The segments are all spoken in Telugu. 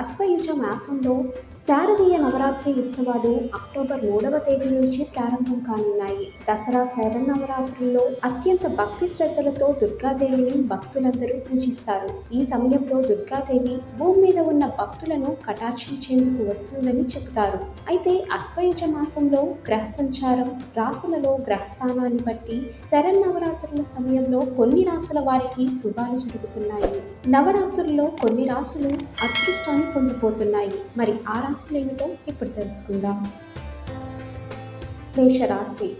అశ్వయుజ మాసంలో శారదీయ నవరాత్రి ఉత్సవాలు అక్టోబర్ మూడవ తేదీ నుంచి ప్రారంభం కానున్నాయి. దసరా శరన్నవరాత్రుల్లో అత్యంత భక్తి శ్రద్ధలతో దుర్గాదేవిని భక్తులందరూ పూజిస్తారు. ఈ సమయంలో దుర్గాదేవి భూమి మీద ఉన్న భక్తులను కటాక్షించేందుకు వస్తుందని చెబుతారు. అయితే అశ్వయుజ మాసంలో గ్రహ సంచారం రాసులలో గ్రహస్థానాన్ని బట్టి శరన్నవరాత్రుల సమయంలో కొన్ని రాసుల వారికి శుభాలు జరుగుతున్నాయి. నవరాత్రుల్లో కొన్ని రాసులు అదృష్టాన్ని పొందిపోతున్నాయి. మరి ఆ రాశులు ఏమిటో ఇప్పుడు తెలుసుకుందాం. మేషరాశి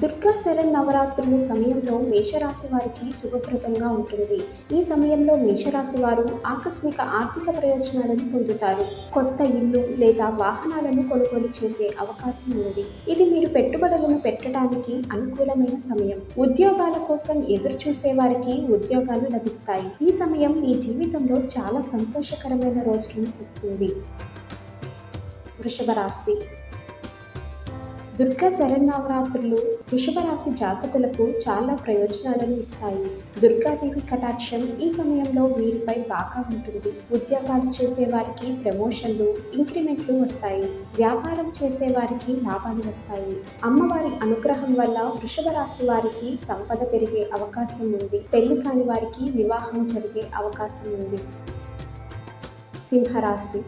దుర్గా శరణ్ నవరాత్రుల సమయంలో మేషరాశి వారికి శుభప్రదంగా ఉంటుంది. ఈ సమయంలో మేషరాశి వారు ఆకస్మిక ఆర్థిక ప్రయోజనాలను పొందుతారు. కొత్త ఇల్లు లేదా వాహనాలను కొనుగోలు చేసే అవకాశం ఉంది. ఇది మీరు పెట్టుబడులను పెట్టడానికి అనుకూలమైన సమయం. ఉద్యోగాల కోసం ఎదురు చూసే వారికి ఉద్యోగాలు లభిస్తాయి. ఈ సమయం మీ జీవితంలో చాలా సంతోషకరమైన రోజులను తెస్తుంది. వృషభ రాశి దుర్గా శరన్నవరాత్రులు వృషభరాశి జాతకులకు చాలా ప్రయోజనాలను ఇస్తాయి. దుర్గాదేవి కటాక్షం ఈ సమయంలో వీరిపై బాగా ఉంటుంది. ఉద్యోగాలు చేసేవారికి ప్రమోషన్లు ఇంక్రిమెంట్లు వస్తాయి. వ్యాపారం చేసేవారికి లాభాలు వస్తాయి. అమ్మవారి అనుగ్రహం వల్ల వృషభ రాశి వారికి సంపద పెరిగే అవకాశం ఉంది. పెళ్ళి కాని వారికి వివాహం జరిగే అవకాశం ఉంది. సింహరాశి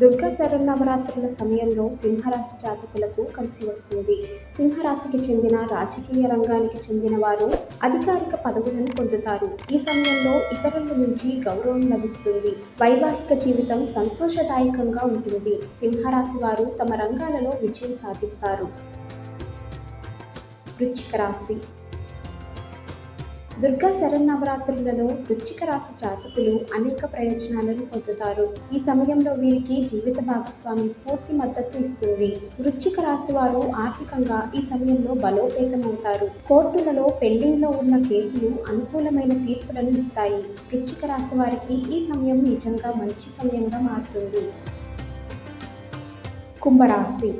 దుర్గా శరన్నవరాత్రుల సమయంలో సింహరాశి జాతకులకు కలిసి వస్తుంది. సింహరాశికి చెందిన రాజకీయ రంగానికి చెందిన వారు అధికారిక పదవులను పొందుతారు. ఈ సమయంలో ఇతరుల నుంచి గౌరవం లభిస్తుంది. వైవాహిక జీవితం సంతోషదాయకంగా ఉంటుంది. సింహరాశి వారు తమ రంగాలలో విజయం సాధిస్తారు. వృశ్చిక రాశి దుర్గా శరన్నవరాత్రులలో వృచ్చిక రాశి జాతకులు అనేక ప్రయోజనాలను పొందుతారు. ఈ సమయంలో వీరికి జీవిత భాగస్వామి పూర్తి మద్దతు ఇస్తుంది. వృచ్చిక రాశి వారు ఆర్థికంగా ఈ సమయంలో బలోపేతమవుతారు. కోర్టులలో పెండింగ్లో ఉన్న కేసులు అనుకూలమైన తీర్పులను ఇస్తాయి. వృచ్చిక రాశి వారికి ఈ సమయం నిజంగా మంచి సమయంగా మారుతుంది. కుంభరాశి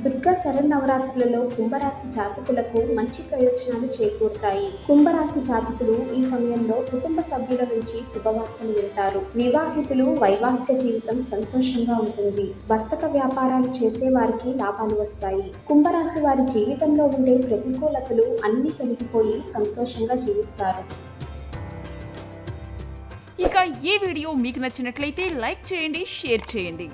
దుర్గా శరన్నవరాత్రులలో కుంభరాశి జాతకులకు మంచి ప్రయోజనాలు చేకూరుతాయి. కుంభరాశి జాతకులు ఈ సమయంలో కుటుంబ సభ్యుల నుంచి శుభవార్తలు వింటారు. వివాహితులు వైవాహిక జీవితం సంతోషంగా ఉంటుంది. వర్తక వ్యాపారాలు చేసే వారికి లాభాలు వస్తాయి. కుంభరాశి వారి జీవితంలో ఉండే ప్రతికూలతలు అన్ని తొలగిపోయి సంతోషంగా జీవిస్తారు. ఇక ఈ వీడియో మీకు నచ్చినట్లయితే లైక్ చేయండి షేర్ చేయండి.